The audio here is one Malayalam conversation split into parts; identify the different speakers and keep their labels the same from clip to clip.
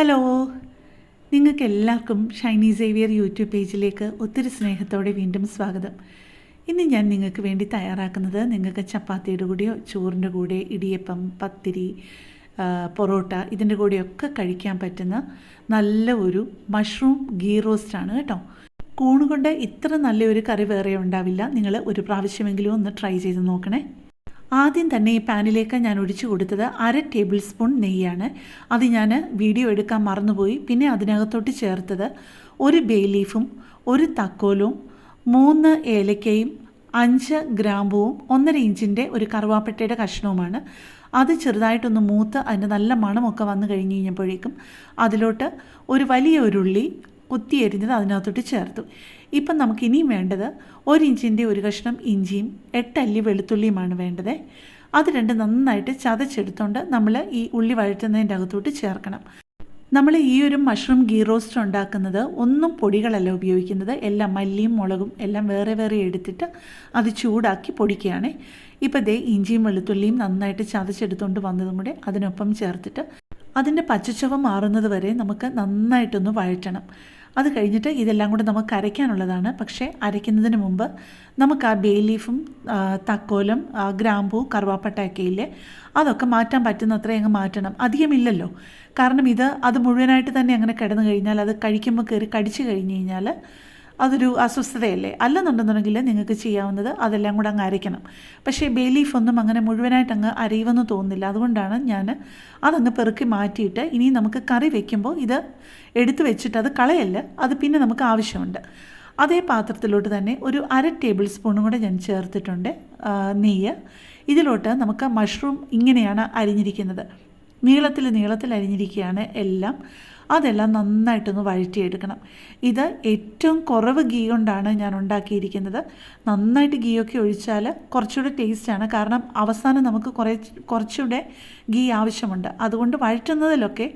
Speaker 1: ഹലോ നിങ്ങൾക്ക് എല്ലാവർക്കും ഷൈനി സേവിയർ യൂട്യൂബ് പേജിലേക്ക് ഒത്തിരി സ്നേഹത്തോടെ വീണ്ടും സ്വാഗതം. ഇന്ന് ഞാൻ നിങ്ങൾക്ക് വേണ്ടി തയ്യാറാക്കുന്നത് നിങ്ങൾക്ക് ചപ്പാത്തിയുടെ കൂടെയോ ചോറിന്റെ കൂടെ ഇടിയപ്പം പത്തിരി പൊറോട്ട ഇതിന്റെ കൂടെയൊക്കെ കഴിക്കാൻ പറ്റുന്ന നല്ല ഒരു മഷ്റൂം ഗീ റോസ്റ്റാണ് കേട്ടോ. കൂണുകൊണ്ട് ഇത്ര നല്ലൊരു കറി വേറെ ഉണ്ടാവില്ല. നിങ്ങൾ ഒരു പ്രാവശ്യമെങ്കിലും ഒന്ന് ട്രൈ ചെയ്ത് നോക്കണേ. ആദ്യം തന്നെ ഈ പാനിലേക്ക് ഞാൻ ഒഴിച്ചു കൊടുത്തത് അര ടേബിൾ സ്പൂൺ നെയ്യാണ്. അത് ഞാൻ വീഡിയോ എടുക്കാൻ മറന്നുപോയി. പിന്നെ അതിനകത്തോട്ട് ചേർത്തത് ഒരു ബേ ലീഫും ഒരു തക്കോലും മൂന്ന് ഏലക്കയും അഞ്ച് ഗ്രാമ്പുവും ഒന്നര ഇഞ്ചിന്റെ ഒരു കറുവാപ്പട്ടയുടെ കഷ്ണവുമാണ്. അത് ചെറുതായിട്ടൊന്ന് മൂത്ത് അതിന്റെ നല്ല മണമൊക്കെ വന്നു കഴിഞ്ഞ് കഴിഞ്ഞപ്പോഴേക്കും അതിലോട്ട് ഒരു വലിയ ഉരുള്ളി കുത്തി എരിഞ്ഞത് അതിനകത്തോട്ട് ചേർത്തു. ഇപ്പം നമുക്ക് ഇനിയും വേണ്ടത് ഒരു ഇഞ്ചിന്റെ ഒരു കഷ്ണം ഇഞ്ചിയും എട്ടല്ലി വെളുത്തുള്ളിയുമാണ് വേണ്ടത്. അത് രണ്ട് നന്നായിട്ട് ചതച്ചെടുത്തുകൊണ്ട് നമ്മൾ ഈ ഉള്ളി വഴറ്റുന്നതിന്റെ അകത്തോട്ട് ചേർക്കണം. നമ്മൾ ഈ ഒരു മഷ്റൂം ഗീ റോസ്റ്റ് ഉണ്ടാക്കുന്നത് ഒന്നും പൊടികളല്ല ഉപയോഗിക്കുന്നത്. എല്ലാം മല്ലിയും മുളകും എല്ലാം വേറെ വേറെ എടുത്തിട്ട് അത് ചൂടാക്കി പൊടിക്കുകയാണ്. ഇപ്പോൾ ദേ ഇഞ്ചിയും വെളുത്തുള്ളിയും നന്നായിട്ട് ചതച്ചെടുത്തുകൊണ്ട് വന്നതും കൂടെ അതിനൊപ്പം ചേർത്തിട്ട് അതിന്റെ പച്ചച്ചുവ മാറുന്നത് വരെ നമുക്ക് നന്നായിട്ടൊന്ന് വഴറ്റണം. അത് കഴിഞ്ഞിട്ട് ഇതെല്ലാം കൂടെ നമുക്ക് അരയ്ക്കാനുള്ളതാണ്. പക്ഷേ അരയ്ക്കുന്നതിന് മുമ്പ് നമുക്ക് ആ ബേ ലീഫും തക്കോലും ഗ്രാമ്പൂ കറുവാപ്പട്ടയൊക്കെ ഇല്ലേ അതൊക്കെ മാറ്റാൻ പറ്റുന്ന അത്രയും അങ്ങ് മാറ്റണം. അധികമില്ലല്ലോ കാരണം ഇത് അത് മുഴുവനായിട്ട് തന്നെ അങ്ങനെ കിടന്നു കഴിഞ്ഞാൽ അത് കഴിക്കുമ്പോൾ കയറി കടിച്ചു കഴിഞ്ഞ് കഴിഞ്ഞാൽ അതൊരു അസ്വസ്ഥതയല്ലേ? അല്ലെന്നുണ്ടെന്നുണ്ടെങ്കിൽ നിങ്ങൾക്ക് ചെയ്യാവുന്നത് അതെല്ലാം കൂടെ അങ്ങ് അരയ്ക്കണം. പക്ഷേ ബേ ലീഫ് ഒന്നും അങ്ങനെ മുഴുവനായിട്ട് അങ്ങ് അരയുമെന്ന് തോന്നുന്നില്ല. അതുകൊണ്ടാണ് ഞാൻ അതങ്ങ് പെറുക്കി മാറ്റിയിട്ട് ഇനി നമുക്ക് കറി വെക്കുമ്പോൾ ഇത് എടുത്തു വെച്ചിട്ട് അത് കളയല്ല അത് പിന്നെ നമുക്ക് ആവശ്യമുണ്ട്. അതേ പാത്രത്തിലോട്ട് തന്നെ ഒരു അര ടേബിൾ സ്പൂണും കൂടെ ഞാൻ ചേർത്തിട്ടുണ്ട് നെയ്യ്. ഇതിലോട്ട് നമുക്ക് മഷ്റൂം ഇങ്ങനെയാണ് അരിഞ്ഞിരിക്കുന്നത്. നീളത്തിൽ നീളത്തിൽ അരിഞ്ഞിരിക്കുകയാണ് എല്ലാം. അതെല്ലാം നന്നായിട്ടൊന്ന് വഴറ്റിയെടുക്കണം. ഇത് ഏറ്റവും കുറവ് ഗീ കൊണ്ടാണ് ഞാൻ ഉണ്ടാക്കിയിരിക്കുന്നത്. നന്നായിട്ട് ഗീയൊക്കെ ഒഴിച്ചാൽ കുറച്ചുകൂടെ ടേസ്റ്റാണ്. കാരണം അവസാനം നമുക്ക് കുറേ കുറച്ചുകൂടെ ഗീ ആവശ്യമുണ്ട്. അതുകൊണ്ട് വഴറ്റുന്നതിലൊക്കെ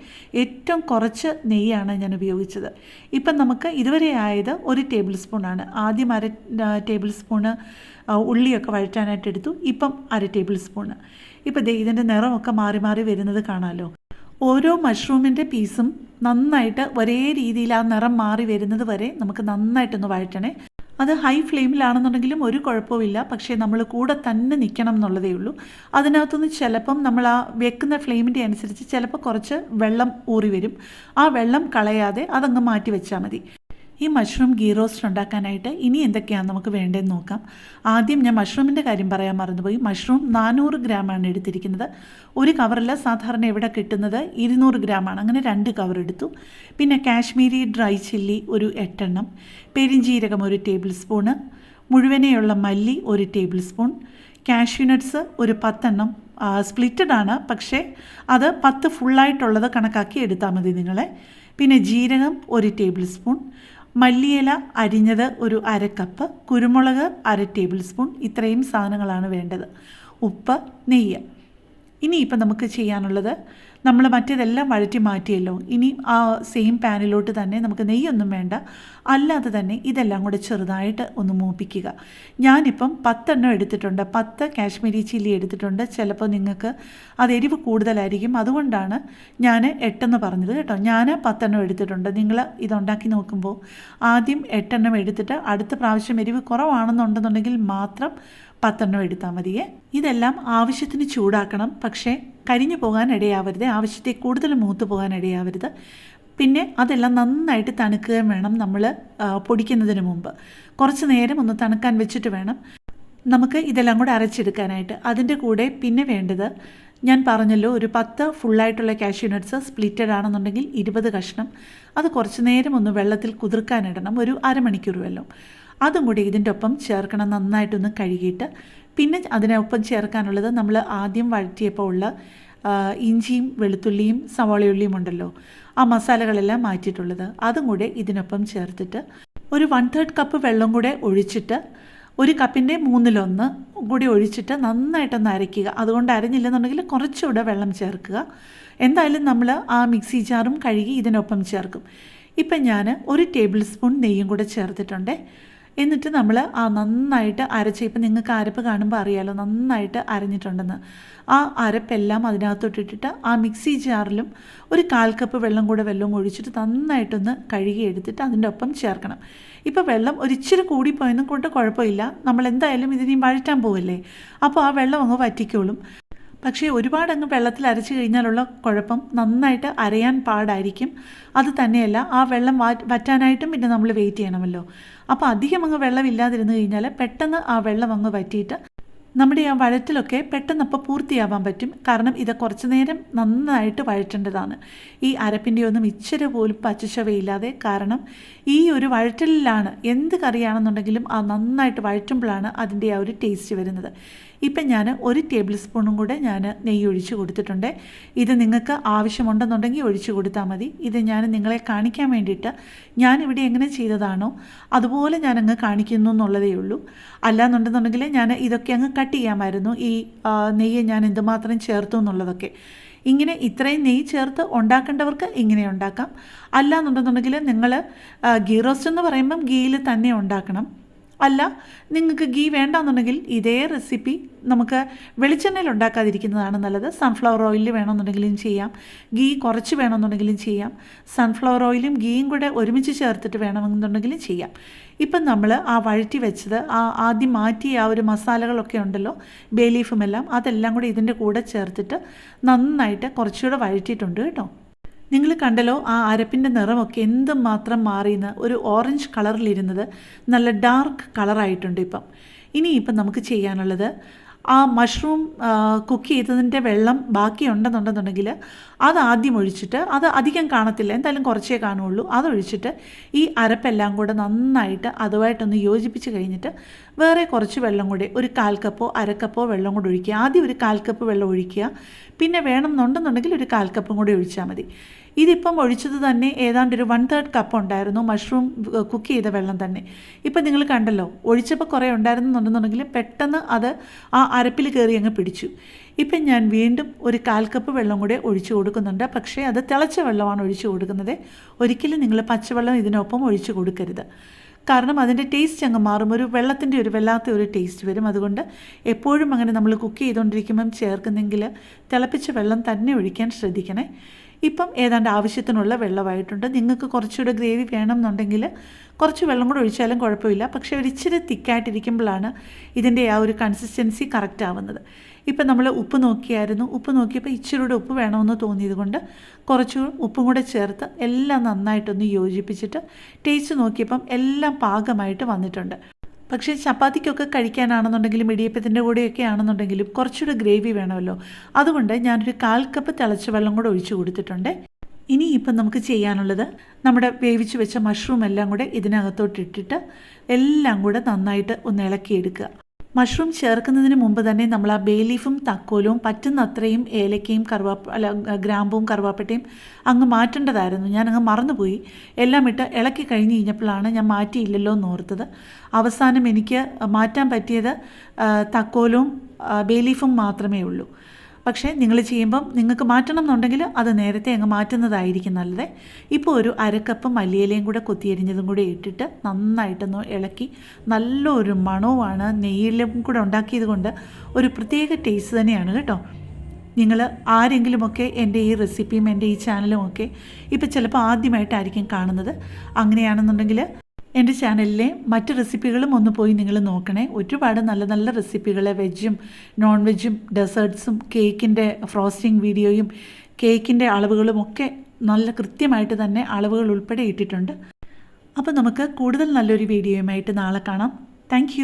Speaker 1: ഏറ്റവും കുറച്ച് നെയ്യാണ് ഞാൻ ഉപയോഗിച്ചത്. ഇപ്പം നമുക്ക് ഇതുവരെ ആയത് ഒരു ടേബിൾ സ്പൂണാണ്. ആദ്യം അര ടേബിൾ സ്പൂണ് ഉള്ളിയൊക്കെ വഴറ്റാനായിട്ട് എടുത്തു ഇപ്പം അര ടേബിൾ സ്പൂണ്. ഇപ്പം ദേ ഇതിന്റെ നിറമൊക്കെ മാറി മാറി വരുന്നത് കാണാമല്ലോ ഓരോ മഷ്റൂമിന്റെ പീസും നന്നായിട്ട് ഒരേ രീതിയിൽ ആ നിറം മാറി വരുന്നത് വരെ നമുക്ക് നന്നായിട്ടൊന്ന് വഴറ്റണേ. അത് ഹൈ ഫ്ലെയിമിലാണെന്നുണ്ടെങ്കിലും ഒരു കുഴപ്പമില്ല പക്ഷേ നമ്മൾ കൂടെ തന്നെ നിൽക്കണം എന്നുള്ളതേ ഉള്ളൂ. അതിനകത്തുനിന്ന് ചിലപ്പം നമ്മൾ ആ വെക്കുന്ന ഫ്ലെയിമിന്റെ അനുസരിച്ച് ചിലപ്പോൾ കുറച്ച് വെള്ളം ഊറി വരും. ആ വെള്ളം കളയാതെ അതങ്ങ് മാറ്റി വെച്ചാൽ മതി. ഈ മഷ്റൂം ഗീ റോസ്റ്റ് ഉണ്ടാക്കാനായിട്ട് ഇനി എന്തൊക്കെയാണ് നമുക്ക് വേണ്ടതെന്ന് നോക്കാം. ആദ്യം ഞാൻ മഷ്റൂമിന്റെ കാര്യം പറയാൻ മറന്നുപോയി. മഷ്റൂം നാനൂറ് ഗ്രാമാണ് എടുത്തിരിക്കുന്നത്. ഒരു കവറിൽ സാധാരണ എവിടെ കിട്ടുന്നത്? ഇരുന്നൂറ് ഗ്രാമാണ് അങ്ങനെ രണ്ട് കവർ എടുത്തു. പിന്നെ കാശ്മീരി ഡ്രൈ ചില്ലി ഒരു എട്ടെണ്ണം. പെരിഞ്ജീരകം ഒരു ടേബിൾ സ്പൂണ് മുഴുവനെയുള്ള മല്ലി ഒരു ടേബിൾ സ്പൂൺ കാഷ്യൂനട്ട്സ് ഒരു പത്തെണ്ണം. സ്പ്ലിറ്റഡ് ആണ്. പക്ഷേ അത് പത്ത് ഫുള്ളായിട്ടുള്ളത് കണക്കാക്കി എടുത്താൽ മതി നിങ്ങളെ. പിന്നെ ജീരകം ഒരു ടേബിൾ സ്പൂൺ മല്ലിയില അരിഞ്ഞത് ഒരു അര കപ്പ് കുരുമുളക് അര ടേബിൾ സ്പൂൺ ഇത്രയും സാധനങ്ങളാണ് വേണ്ടത്. ഉപ്പ് നെയ്യ്. ഇനി ഇപ്പം നമുക്ക് ചെയ്യാനുള്ളത് നമ്മൾ മറ്റേതെല്ലാം വഴറ്റി മാറ്റിയല്ലോ. ഇനി ആ സെയിം പാനിലോട്ട് തന്നെ നമുക്ക് നെയ്യൊന്നും വേണ്ട. അല്ലാതെ തന്നെ ഇതെല്ലാം കൂടെ ചെറുതായിട്ട് ഒന്ന് മൂപ്പിക്കുക. ഞാനിപ്പം പത്തെണ്ണം എടുത്തിട്ടുണ്ട്. പത്ത് കാശ്മീരി ചില്ലി എടുത്തിട്ടുണ്ട്. ചിലപ്പോൾ നിങ്ങൾക്ക് അത് എരിവ് കൂടുതലായിരിക്കും. അതുകൊണ്ടാണ് ഞാൻ എട്ടെന്ന് പറഞ്ഞത് കേട്ടോ. ഞാൻ പത്തെണ്ണം എടുത്തിട്ടുണ്ട്. നിങ്ങൾ ഇതുണ്ടാക്കി നോക്കുമ്പോൾ ആദ്യം എട്ടെണ്ണം എടുത്തിട്ട് അടുത്ത പ്രാവശ്യം എരിവ് കുറവാണെന്നുണ്ടെന്നുണ്ടെങ്കിൽ മാത്രം പത്തെണ്ണം എടുത്താൽ മതിയേ. ഇതെല്ലാം ആവശ്യത്തിന് ചൂടാക്കണം. പക്ഷേ കരിഞ്ഞു പോകാൻ ഇടയാവരുത്. ആവശ്യത്തെ കൂടുതൽ മൂത്ത് പോകാൻ ഇടയാവരുത്. പിന്നെ അതെല്ലാം നന്നായിട്ട് തണുക്കുകയും വേണം നമ്മൾ പൊടിക്കുന്നതിന് മുമ്പ്. കുറച്ച് നേരം ഒന്ന് തണുക്കാൻ വെച്ചിട്ട് വേണം. നമുക്ക് ഇതെല്ലാം കൂടെ അരച്ചെടുക്കാനായിട്ട്. അതിന്റെ കൂടെ പിന്നെ വേണ്ടത് ഞാൻ പറഞ്ഞല്ലോ ഒരു പത്ത് ഫുള്ളായിട്ടുള്ള കാഷ്യൂ നട്ട്സ് സ്പ്ലിറ്റഡ് ആണെന്നുണ്ടെങ്കിൽ ഇരുപത് കഷ്ണം. അത് കുറച്ച് നേരം ഒന്ന് വെള്ളത്തിൽ കുതിർക്കാനിടണം ഒരു അരമണിക്കൂർ വെള്ളം. അതും കൂടി ഇതിന്റെ ഒപ്പം ചേർക്കണം നന്നായിട്ടൊന്ന് കഴുകിയിട്ട്. പിന്നെ അതിനൊപ്പം ചേർക്കാനുള്ളത് നമ്മൾ ആദ്യം വഴറ്റിയപ്പോൾ ഉള്ള ഇഞ്ചിയും വെളുത്തുള്ളിയും സവാളയുള്ളിയും ഉണ്ടല്ലോ ആ മസാലകളെല്ലാം മാറ്റിയിട്ടുള്ളത്. അതും കൂടെ ഇതിനൊപ്പം ചേർത്തിട്ട് ഒരു വൺ തേർഡ് കപ്പ് വെള്ളം കൂടെ ഒഴിച്ചിട്ട് ഒരു കപ്പിന്റെ മൂന്നിലൊന്ന് കൂടി ഒഴിച്ചിട്ട് നന്നായിട്ടൊന്ന് അരയ്ക്കുക. അതുകൊണ്ട് അരഞ്ഞില്ലെന്നുണ്ടെങ്കിൽ കുറച്ചുകൂടെ വെള്ളം ചേർക്കുക. എന്തായാലും നമ്മൾ ആ മിക്സി ജാറും കഴുകി ഇതിനൊപ്പം ചേർക്കും. ഇപ്പം ഞാൻ ഒരു ടേബിൾ സ്പൂൺ നെയ്യും കൂടെ ചേർത്തിട്ടുണ്ട്. എന്നിട്ട് നമ്മൾ ആ നന്നായിട്ട് അരച്ച് ഇപ്പം നിങ്ങൾക്ക് അരപ്പ് കാണുമ്പോൾ അറിയാലോ നന്നായിട്ട് അരഞ്ഞിട്ടുണ്ടെന്ന്. ആ അരപ്പെല്ലാം അതിനകത്തോട്ടിട്ടിട്ട് ആ മിക്സി ജാറിലും ഒരു കാൽ കപ്പ് വെള്ളം കൂടെ വെള്ളം ഒഴിച്ചിട്ട് നന്നായിട്ടൊന്ന് കഴുകി എടുത്തിട്ട് അതിന്റെ ഒപ്പം ചേർക്കണം. ഇപ്പോൾ വെള്ളം ഒരിച്ചിരി കൂടിപ്പോയെന്നും കൊണ്ട് കുഴപ്പമില്ല. നമ്മൾ എന്തായാലും ഇതിനെയും വഴറ്റാൻ പോവല്ലേ? അപ്പോൾ ആ വെള്ളം അങ്ങ് വറ്റിക്കോളും. പക്ഷേ ഒരുപാട് അങ്ങ് വെള്ളത്തിൽ അരച്ച് കഴിഞ്ഞാലുള്ള കുഴപ്പം നന്നായിട്ട് അരയാൻ പാടായിരിക്കും. അത് തന്നെയല്ല ആ വെള്ളം വറ്റാനായിട്ടും പിന്നെ നമ്മൾ വെയിറ്റ് ചെയ്യണമല്ലോ. അപ്പോൾ അധികം അങ്ങ് വെള്ളം ഇല്ലാതിരുന്ന് കഴിഞ്ഞാൽ പെട്ടെന്ന് ആ വെള്ളം അങ്ങ് വറ്റിയിട്ട് നമ്മുടെ ആ വഴറ്റിലൊക്കെ പെട്ടെന്ന് അപ്പോൾ പൂർത്തിയാവാൻ പറ്റും. കാരണം ഇത് കുറച്ച് നേരം നന്നായിട്ട് വഴറ്റേണ്ടതാണ്. ഈ അരപ്പിന്റെ ഒന്നും ഇച്ചിരി പോലും പച്ചച്ചവയില്ലാതെ കാരണം ഈ ഒരു വഴറ്റലിലാണ് എന്ത് കറിയാണെന്നുണ്ടെങ്കിലും ആ നന്നായിട്ട് വഴറ്റുമ്പോഴാണ് അതിന്റെ ആ ഒരു ടേസ്റ്റ് വരുന്നത്. ഇപ്പം ഞാൻ ഒരു ടേബിൾ സ്പൂണും കൂടെ ഞാൻ നെയ്യ് ഒഴിച്ച് കൊടുത്തിട്ടുണ്ട്. ഇത് നിങ്ങൾക്ക് ആവശ്യമുണ്ടെന്നുണ്ടെങ്കിൽ ഒഴിച്ച് കൊടുത്താൽ മതി. ഇത് ഞാൻ നിങ്ങളെ കാണിക്കാൻ വേണ്ടിയിട്ട് ഞാനിവിടെ എങ്ങനെ ചെയ്തതാണോ അതുപോലെ ഞാൻ അങ്ങ് കാണിക്കുന്നു എന്നുള്ളതേ ഉള്ളൂ. അല്ലാന്നുണ്ടെന്നുണ്ടെങ്കിൽ ഞാൻ ഇതൊക്കെ അങ്ങ് കട്ട് ചെയ്യാമായിരുന്നു. ഈ നെയ്യ് ഞാൻ എന്തുമാത്രം ചേർത്തു എന്നുള്ളതൊക്കെ. ഇങ്ങനെ ഇത്രയും നെയ്യ് ചേർത്ത് ഉണ്ടാക്കേണ്ടവർക്ക് ഇങ്ങനെ ഉണ്ടാക്കാം. അല്ലാന്നുണ്ടെന്നുണ്ടെങ്കിൽ നിങ്ങൾ ഗീ റോസ്റ്റ് എന്ന് പറയുമ്പം ഗീയിൽ തന്നെ ഉണ്ടാക്കണം. അല്ല നിങ്ങൾക്ക് ഗീ വേണ്ടാന്നുണ്ടെങ്കിൽ ഇതേ റെസിപ്പി നമുക്ക് വെളിച്ചെണ്ണയിൽ ഉണ്ടാക്കാതിരിക്കുന്നതാണ് നല്ലത്. സൺഫ്ലവർ ഓയിലിൽ വേണമെന്നുണ്ടെങ്കിലും ചെയ്യാം. ഗീ കുറച്ച് വേണമെന്നുണ്ടെങ്കിലും ചെയ്യാം. സൺഫ്ലവർ ഓയിലും ഗീയും കൂടെ ഒരുമിച്ച് ചേർത്തിട്ട് വേണമെന്നുണ്ടെങ്കിലും ചെയ്യാം. ഇപ്പം നമ്മൾ ആ വഴറ്റി വെച്ചത് ആ ആദ്യം മാറ്റിയ ആ ഒരു മസാലകളൊക്കെ ഉണ്ടല്ലോ ബേ ലീഫും എല്ലാം അതെല്ലാം കൂടി ഇതിന്റെ കൂടെ ചേർത്തിട്ട് നന്നായിട്ട് കുറച്ചുകൂടെ വഴറ്റിയിട്ടുണ്ട് കേട്ടോ. നിങ്ങൾ കണ്ടല്ലോ ആ അരപ്പിന്റെ നിറമൊക്കെ എന്തുമാത്രം മാറിയെന്ന്. ഒരു ഓറഞ്ച് കളറിലിരുന്നത് നല്ല ഡാർക്ക് കളറായിട്ടുണ്ട് ഇപ്പം. ഇനിയിപ്പം നമുക്ക് ചെയ്യാനുള്ളത് ആ മഷ്റൂം കുക്ക് ചെയ്തതിന്റെ വെള്ളം ബാക്കി ബാക്കിയുണ്ടെന്നുണ്ടെന്നുണ്ടെങ്കിൽ അത് ആദ്യം ഒഴിച്ചിട്ട് അത് അധികം കാണത്തില്ല. എന്തായാലും കുറച്ചേ കാണുള്ളൂ. അതൊഴിച്ചിട്ട് ഈ അരപ്പെല്ലാം കൂടെ നന്നായിട്ട് അതുമായിട്ടൊന്ന് യോജിപ്പിച്ച് കഴിഞ്ഞിട്ട് വേറെ കുറച്ച് വെള്ളം കൂടി ഒരു കാൽ കപ്പോ അരക്കപ്പോ വെള്ളം കൂടി ഒഴിക്കുക. ആദ്യം ഒരു കാൽ കപ്പ് വെള്ളം ഒഴിക്കുക. പിന്നെ വേണമെന്നുണ്ടെന്നുണ്ടെങ്കിൽ ഒരു കാൽ കപ്പും കൂടി ഒഴിച്ചാൽ മതി. ഇതിപ്പം ഒഴിച്ചത് തന്നെ ഏതാണ്ട് ഒരു വൺ തേർഡ് കപ്പ് ഉണ്ടായിരുന്നു മഷ്റൂം കുക്ക് ചെയ്ത വെള്ളം തന്നെ. ഇപ്പം നിങ്ങൾ കണ്ടല്ലോ ഒഴിച്ചപ്പോൾ കുറേ ഉണ്ടായിരുന്നുണ്ടെന്നുണ്ടെങ്കിൽ പെട്ടെന്ന് അത് ആ അരപ്പിൽ കയറി അങ്ങ് പിടിച്ചു. ഇപ്പം ഞാൻ വീണ്ടും ഒരു കാൽ കപ്പ് വെള്ളം കൂടെ ഒഴിച്ചു കൊടുക്കുന്നുണ്ട്. പക്ഷേ അത് തിളച്ച വെള്ളമാണ് ഒഴിച്ചു കൊടുക്കുന്നത്. ഒരിക്കലും നിങ്ങൾ പച്ചവെള്ളം ഇതിനൊപ്പം ഒഴിച്ചു കൊടുക്കരുത്. കാരണം അതിന്റെ ടേസ്റ്റ് അങ്ങ് മാറും. ഒരു വെള്ളത്തിന്റെ ഒരു വെള്ളാത്ത ഒരു ടേസ്റ്റ് വരും. അതുകൊണ്ട് എപ്പോഴും അങ്ങനെ നമ്മൾ കുക്ക് ചെയ്തുകൊണ്ടിരിക്കുമ്പം ചേർക്കുന്നെങ്കിൽ തിളപ്പിച്ച വെള്ളം തന്നെ ഒഴിക്കാൻ ശ്രദ്ധിക്കണേ. ഇപ്പം ഏതാണ്ട് ആവശ്യത്തിനുള്ള വെള്ളമായിട്ടുണ്ട്. നിങ്ങൾക്ക് കുറച്ചുകൂടെ ഗ്രേവി വേണമെന്നുണ്ടെങ്കിൽ കുറച്ച് വെള്ളം കൂടെ ഒഴിച്ചാലും കുഴപ്പമില്ല. പക്ഷേ ഒരു ഇച്ചിരി തിക്കായിട്ടിരിക്കുമ്പോഴാണ് ഇതിന്റെ ആ ഒരു കൺസിസ്റ്റൻസി കറക്റ്റ് ആവുന്നത്. ഇപ്പം നമ്മൾ ഉപ്പ് നോക്കിയായിരുന്നു. ഉപ്പ് നോക്കിയപ്പോൾ ഇച്ചിരി കൂടെ ഉപ്പ് വേണമെന്ന് തോന്നിയത് കൊണ്ട് കുറച്ച് ഉപ്പും കൂടെ ചേർത്ത് എല്ലാം നന്നായിട്ടൊന്ന് യോജിപ്പിച്ചിട്ട് ടേസ്റ്റ് നോക്കിയപ്പം എല്ലാം പാകമായിട്ട് വന്നിട്ടുണ്ട്. പക്ഷേ ചപ്പാത്തിക്കൊക്കെ കഴിക്കാനാണെന്നുണ്ടെങ്കിലും ഇടിയപ്പത്തിന്റെ കൂടെയൊക്കെ ആണെന്നുണ്ടെങ്കിലും കുറച്ചുകൂടെ ഗ്രേവി വേണമല്ലോ. അതുകൊണ്ട് ഞാനൊരു കാൽ കപ്പ് തിളച്ച വെള്ളം കൂടെ ഒഴിച്ചു കൊടുത്തിട്ടുണ്ട്. ഇനി ഇപ്പം നമുക്ക് ചെയ്യാനുള്ളത് നമ്മുടെ വേവിച്ച് വെച്ച മഷ്റൂം എല്ലാം കൂടെ ഇതിനകത്തോട്ട് ഇട്ടിട്ട് എല്ലാം കൂടെ നന്നായിട്ട് ഒന്ന് ഇളക്കിയെടുക്കുക. മഷ്റൂം ചേർക്കുന്നതിന് മുമ്പ് തന്നെ നമ്മൾ ആ ബേ ലീഫും തക്കോലും പറ്റുന്നത്രയും ഏലക്കയും അല്ല ഗ്രാമ്പും കറുവാപ്പട്ടയും അങ്ങ് മാറ്റേണ്ടതായിരുന്നു. ഞാൻ അങ്ങ് മറന്നുപോയി. എല്ലാം ഇട്ട് ഇളക്കി കഴിഞ്ഞ് കഴിഞ്ഞപ്പോഴാണ് ഞാൻ മാറ്റിയില്ലല്ലോ എന്ന് ഓർത്തത് അവസാനം എനിക്ക് മാറ്റാൻ പറ്റിയത് തക്കോലും ബേ ലീഫും മാത്രമേ ഉള്ളൂ. പക്ഷേ നിങ്ങൾ ചെയ്യുമ്പം നിങ്ങൾക്ക് മാറ്റണം എന്നുണ്ടെങ്കിൽ അത് നേരത്തെ അങ്ങ് മാറ്റുന്നതായിരിക്കും നല്ലത്. ഇപ്പോൾ ഒരു അരക്കപ്പ് മല്ലിയിലയും കൂടെ കൊത്തിയരിഞ്ഞതും കൂടെ ഇട്ടിട്ട് നന്നായിട്ടൊന്ന് ഇളക്കി നല്ലൊരു മണവുമാണ് നെയ്യിലും കൂടെ ഉണ്ടാക്കിയത് കൊണ്ട് ഒരു പ്രത്യേക ടേസ്റ്റ് തന്നെയാണ് കേട്ടോ. നിങ്ങൾ ആരെങ്കിലുമൊക്കെ എന്റെ ഈ റെസിപ്പിയും എന്റെ ഈ ചാനലും ഒക്കെ ഇപ്പോൾ ചിലപ്പോൾ ആദ്യമായിട്ടായിരിക്കും കാണുന്നത്. അങ്ങനെയാണെന്നുണ്ടെങ്കിൽ എന്റെ ചാനലിലെ മറ്റ് റെസിപ്പികളും ഒന്ന് പോയി നിങ്ങൾ നോക്കണേ. ഒരുപാട് നല്ല നല്ല റെസിപ്പികൾ വെജും നോൺ വെജും ഡെസേർട്ട്സും കേക്കിന്റെ ഫ്രോസ്റ്റിംഗ് വീഡിയോയും കേക്കിന്റെ അളവുകളും ഒക്കെ നല്ല കൃത്യമായിട്ട് തന്നെ അളവുകൾ ഉൾപ്പെടെ ഇട്ടിട്ടുണ്ട്. അപ്പോൾ നമുക്ക് കൂടുതൽ നല്ലൊരു വീഡിയോയുമായിട്ട് നാളെ കാണാം. താങ്ക്